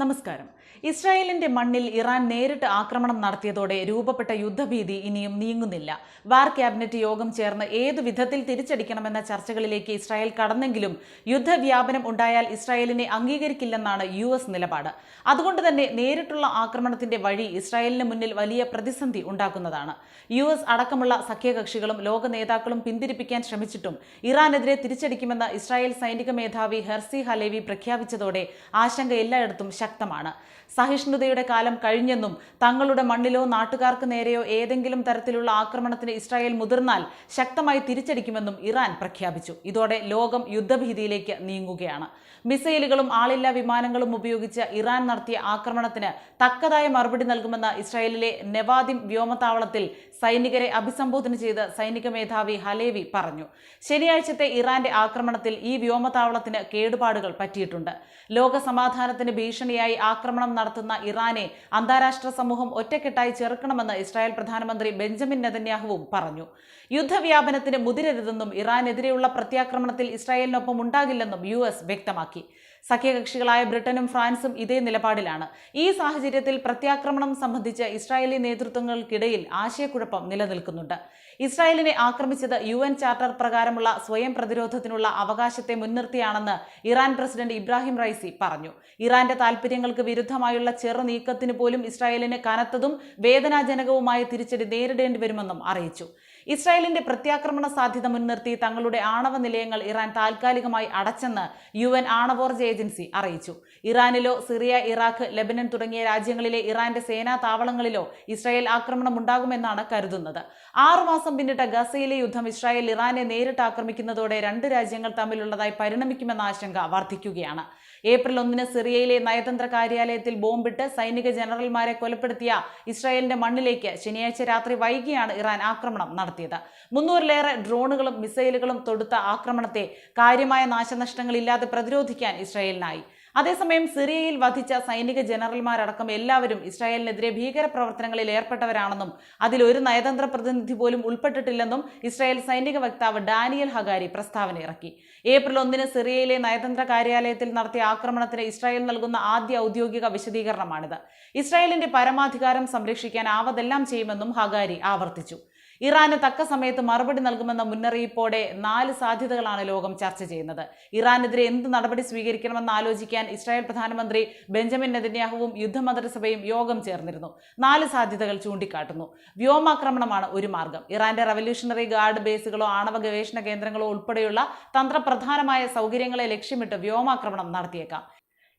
നമസ്കാരം. ഇസ്രായേലിന്റെ മണ്ണിൽ ഇറാൻ നേരിട്ട് ആക്രമണം നടത്തിയതോടെ രൂപപ്പെട്ട യുദ്ധഭീതി ഇനിയും നീങ്ങുന്നില്ല. വാർ ക്യാബിനറ്റ് യോഗം ചേർന്ന് ഏതു വിധത്തിൽ തിരിച്ചടിക്കണമെന്ന ചർച്ചകളിലേക്ക് ഇസ്രായേൽ കടന്നെങ്കിലും യുദ്ധവ്യാപനം ഉണ്ടായാൽ ഇസ്രായേലിനെ അംഗീകരിക്കില്ലെന്നാണ് യു എസ് നിലപാട്. അതുകൊണ്ട് തന്നെ നേരിട്ടുള്ള ആക്രമണത്തിന്റെ വഴി ഇസ്രായേലിന് മുന്നിൽ വലിയ പ്രതിസന്ധി ഉണ്ടാക്കുന്നതാണ്. യു എസ് അടക്കമുള്ള സഖ്യകക്ഷികളും ലോക നേതാക്കളും പിന്തിരിപ്പിക്കാൻ ശ്രമിച്ചിട്ടും ഇറാനെതിരെ തിരിച്ചടിക്കുമെന്ന് ഇസ്രായേൽ സൈനിക മേധാവി ഹെർസി ഹലേവി പ്രഖ്യാപിച്ചതോടെ ആശങ്ക എല്ലായിടത്തും ശക്തമാണ്. സഹിഷ്ണുതയുടെ കാലം കഴിഞ്ഞെന്നും തങ്ങളുടെ മണ്ണിലോ നാട്ടുകാർക്ക് നേരെയോ ഏതെങ്കിലും തരത്തിലുള്ള ആക്രമണത്തിന് ഇസ്രായേൽ മുതിർന്നാൽ ശക്തമായി തിരിച്ചടിക്കുമെന്നും ഇറാൻ പ്രഖ്യാപിച്ചു. ഇതോടെ ലോകം യുദ്ധഭീതിയിലേക്ക് നീങ്ങുകയാണ്. മിസൈലുകളും ആളില്ലാ വിമാനങ്ങളും ഉപയോഗിച്ച് ഇറാൻ നടത്തിയ ആക്രമണത്തിന് തക്കതായ മറുപടി നൽകുമെന്ന് ഇസ്രായേലിലെ നെവാദിം വ്യോമത്താവളത്തിൽ സൈനികരെ അഭിസംബോധന ചെയ്ത് സൈനിക മേധാവി ഹലേവി പറഞ്ഞു. ശനിയാഴ്ചത്തെ ഇറാന്റെ ആക്രമണത്തിൽ ഈ വ്യോമത്താവളത്തിന് കേടുപാടുകൾ പറ്റിയിട്ടുണ്ട്. ലോക സമാധാനത്തിന് ഭീഷണിയായി ആക്രമണം നടത്തുന്ന ഇറാനെ അന്താരാഷ്ട്ര സമൂഹം ഒറ്റക്കെട്ടായി ചെറുക്കണമെന്ന് ഇസ്രായേൽ പ്രധാനമന്ത്രി ബെഞ്ചമിൻ നെതന്യാഹുവും പറഞ്ഞു. യുദ്ധവ്യാപനത്തിന് മുതിരരുതെന്നും ഇറാനെതിരെയുള്ള പ്രത്യാക്രമണത്തിൽ ഇസ്രായേലിനൊപ്പം ഉണ്ടാകില്ലെന്നും യു വ്യക്തമാക്കി. സഖ്യകക്ഷികളായ ബ്രിട്ടനും ഫ്രാൻസും ഇതേ നിലപാടിലാണ്. ഈ സാഹചര്യത്തിൽ പ്രത്യാക്രമണം സംബന്ധിച്ച് ഇസ്രായേലി നേതൃത്വങ്ങൾക്കിടയിൽ ആശയക്കുഴപ്പം നിലനിൽക്കുന്നുണ്ട്. ഇസ്രായേലിനെ ആക്രമിച്ചത് യു എൻ ചാർട്ടർ പ്രകാരമുള്ള സ്വയം പ്രതിരോധത്തിനുള്ള അവകാശത്തെ മുൻനിർത്തിയാണെന്ന് ഇറാൻ പ്രസിഡന്റ് ഇബ്രാഹിം റൈസി പറഞ്ഞു. ഇറാന്റെ താൽപര്യങ്ങൾക്ക് വിരുദ്ധമായുള്ള ചെറു നീക്കത്തിന് പോലും ഇസ്രായേലിന് കനത്തതും വേദനാജനകവുമായ തിരിച്ചടി നേരിടേണ്ടി വരുമെന്നും അറിയിച്ചു. ഇസ്രായേലിന്റെ പ്രത്യാക്രമണ സാധ്യത മുൻനിർത്തി തങ്ങളുടെ ആണവ നിലയങ്ങൾ ഇറാൻ താൽക്കാലികമായി അടച്ചെന്ന് യു എൻ ആണവോർജ ഏജൻസി അറിയിച്ചു. ഇറാനിലോ സിറിയ ഇറാഖ് ലെബനൻ തുടങ്ങിയ രാജ്യങ്ങളിലെ ഇറാന്റെ സേനാ താവളങ്ങളിലോ ഇസ്രായേൽ ആക്രമണം ഉണ്ടാകുമെന്നാണ് കരുതുന്നത്. ആറുമാസം പിന്നിട്ട ഗസയിലെ യുദ്ധം ഇസ്രായേൽ ഇറാനെ നേരിട്ട് ആക്രമിക്കുന്നതോടെ രണ്ട് രാജ്യങ്ങൾ തമ്മിലുള്ളതായി പരിണമിക്കുമെന്ന ആശങ്ക വർദ്ധിക്കുകയാണ്. ഏപ്രിൽ ഒന്നിന് സിറിയയിലെ നയതന്ത്ര കാര്യാലയത്തിൽ ബോംബിട്ട് സൈനിക ജനറൽമാരെ കൊലപ്പെടുത്തിയ ഇസ്രായേലിന്റെ മണ്ണിലേക്ക് ശനിയാഴ്ച രാത്രി വൈകിയാണ് ഇറാൻ ആക്രമണം നടത്തിയത്. മുന്നൂറിലേറെ ഡ്രോണുകളും മിസൈലുകളും തൊടുത്ത ആക്രമണത്തെ കാര്യമായ നാശനഷ്ടങ്ങളില്ലാതെ പ്രതിരോധിക്കാൻ ഇസ്രായേലിനായി. അതേസമയം സിറിയയിൽ വധിച്ച സൈനിക ജനറൽമാരടക്കം എല്ലാവരും ഇസ്രായേലിനെതിരെ ഭീകര പ്രവർത്തനങ്ങളിൽ ഏർപ്പെട്ടവരാണെന്നും അതിൽ ഒരു നയതന്ത്ര പ്രതിനിധി പോലും ഉൾപ്പെട്ടിട്ടില്ലെന്നും ഇസ്രായേൽ സൈനിക വക്താവ് ഡാനിയൽ ഹഗാരി പ്രസ്താവന ഇറക്കി. ഏപ്രിൽ ഒന്നിന് സിറിയയിലെ നയതന്ത്ര കാര്യാലയത്തിൽ നടത്തിയ ആക്രമണത്തിന് ഇസ്രായേൽ നൽകുന്ന ആദ്യ ഔദ്യോഗിക വിശദീകരണമാണിത്. ഇസ്രായേലിന്റെ പരമാധികാരം സംരക്ഷിക്കാൻ ആവതെല്ലാം ചെയ്യുമെന്നും ഹഗാരി ആവർത്തിച്ചു. ഇറാന് തക്ക സമയത്ത് മറുപടി നൽകുമെന്ന മുന്നറിയിപ്പോടെ നാല് സാധ്യതകളാണ് ലോകം ചർച്ച ചെയ്യുന്നത്. ഇറാനെതിരെ എന്ത് നടപടി സ്വീകരിക്കണമെന്ന് ആലോചിക്കാൻ ഇസ്രായേൽ പ്രധാനമന്ത്രി ബെഞ്ചമിൻ നെതന്യാഹുവും യുദ്ധമന്ത്രിസഭയും യോഗം ചേർന്നിരുന്നു. നാല് സാധ്യതകൾ ചൂണ്ടിക്കാട്ടുന്നു. വ്യോമാക്രമണമാണ് ഒരു മാർഗം. ഇറാന്റെ റവല്യൂഷണറി ഗാർഡ് ബേസുകളോ ആണവ ഗവേഷണ കേന്ദ്രങ്ങളോ ഉൾപ്പെടെയുള്ള തന്ത്രപ്രധാനമായ സൗകര്യങ്ങളെ ലക്ഷ്യമിട്ട് വ്യോമാക്രമണം നടത്തിയേക്കാം.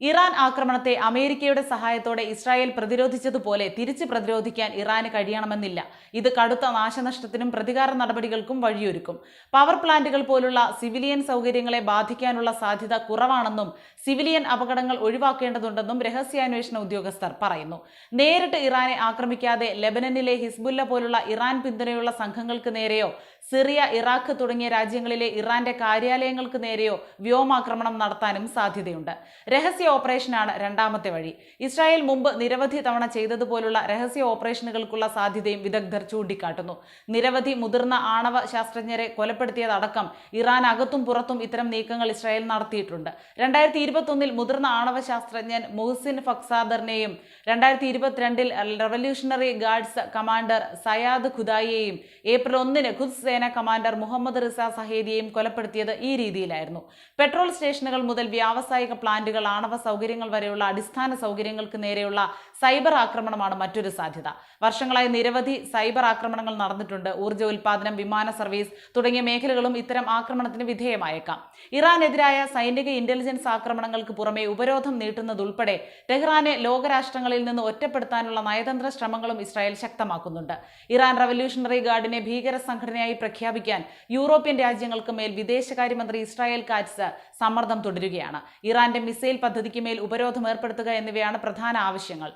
ഇറാൻ ആക്രമണത്തെ അമേരിക്കയുടെ സഹായത്തോടെ ഇസ്രായേൽ പ്രതിരോധിച്ചതുപോലെ തിരിച്ച് പ്രതിരോധിക്കാൻ ഇറാന് കഴിയണമെന്നില്ല. ഇത് കടുത്ത നാശനഷ്ടത്തിനും പ്രതികാര നടപടികൾക്കും വഴിയൊരുക്കും. പവർ പ്ലാന്റുകൾ പോലുള്ള സിവിലിയൻ സൗകര്യങ്ങളെ ബാധിക്കാനുള്ള സാധ്യത കുറവാണെന്നും സിവിലിയൻ അപകടങ്ങൾ ഒഴിവാക്കേണ്ടതുണ്ടെന്നും രഹസ്യാന്വേഷണ ഉദ്യോഗസ്ഥർ പറയുന്നു. നേരിട്ട് ഇറാനെ ആക്രമിക്കാതെ ലെബനനിലെ ഹിസ്ബുല്ല പോലുള്ള ഇറാൻ പിന്തുണയുള്ള സംഘങ്ങൾക്ക് നേരെയോ സിറിയ ഇറാഖ് തുടങ്ങിയ രാജ്യങ്ങളിലെ ഇറാന്റെ കാര്യാലയങ്ങൾക്ക് നേരെയോ വ്യോമാക്രമണം നടത്താനും സാധ്യതയുണ്ട്. രഹസ്യ ഓപ്പറേഷനാണ് രണ്ടാമത്തെ വഴി. ഇസ്രായേൽ മുമ്പ് നിരവധി തവണ ചെയ്തതുപോലുള്ള രഹസ്യ ഓപ്പറേഷനുകൾക്കുള്ള സാധ്യതയും വിദഗ്ധർ ചൂണ്ടിക്കാട്ടുന്നു. നിരവധി മുതിർന്ന ആണവ ശാസ്ത്രജ്ഞരെ കൊലപ്പെടുത്തിയതടക്കം ഇറാൻ അകത്തും പുറത്തും ഇത്തരം നീക്കങ്ങൾ ഇസ്രായേൽ നടത്തിയിട്ടുണ്ട്. രണ്ടായിരത്തി ഇരുപത്തൊന്നിൽ മുതിർന്ന ആണവ ശാസ്ത്രജ്ഞൻ മുഹസിൻ ഫക്സാദറിനെയും രണ്ടായിരത്തി ഇരുപത്തിരണ്ടിൽ റവല്യൂഷണറി ഗാർഡ്സ് കമാൻഡർ സയാദ് ഖുദായിയെയും ഏപ്രിൽ ഒന്നിന് ഖുദ് സേന കമാൻഡർ മുഹമ്മദ് റിസ സഹേദിയെയും കൊലപ്പെടുത്തിയത് ഈ രീതിയിലായിരുന്നു. പെട്രോൾ സ്റ്റേഷനുകൾ മുതൽ വ്യാവസായിക പ്ലാന്റുകൾ ആണവ സൗകര്യങ്ങൾ വരെയുള്ള അടിസ്ഥാന സൗകര്യങ്ങൾക്ക് നേരെയുള്ള സൈബർ ആക്രമണമാണ് മറ്റൊരു സാധ്യത. വർഷങ്ങളായി നിരവധി സൈബർ ആക്രമണങ്ങൾ നടന്നിട്ടുണ്ട്. ഊർജ ഉൽപാദനം വിമാന സർവീസ് തുടങ്ങിയ മേഖലകളും ഇത്തരം ആക്രമണത്തിന് വിധേയമായേക്കാം. ഇറാനെതിരായ സൈനിക ഇന്റലിജൻസ് ആക്രമണങ്ങൾക്ക് പുറമെ ഉപരോധം നീട്ടുന്നതുൾപ്പെടെ ടെഹ്റാനെ ലോകരാഷ്ട്രങ്ങളിൽ നിന്ന് ഒറ്റപ്പെടുത്താനുള്ള നയതന്ത്ര ശ്രമങ്ങളും ഇസ്രായേൽ ശക്തമാക്കുന്നുണ്ട്. ഇറാൻ റവല്യൂഷണറി ഗാർഡിനെ ഭീകര സംഘടനയായി പ്രഖ്യാപിക്കാൻ യൂറോപ്യൻ രാജ്യങ്ങൾക്ക് മേൽ വിദേശകാര്യമന്ത്രി ഇസ്രായേൽ കാറ്റ്സ് സമ്മർദ്ദം തുടരുകയാണ്. ഇറാന്റെ മിസൈൽ പദ്ധതിക്ക് മേൽ ഉപരോധം ഏർപ്പെടുത്തുക എന്നിവയാണ് പ്രധാന ആവശ്യങ്ങൾ.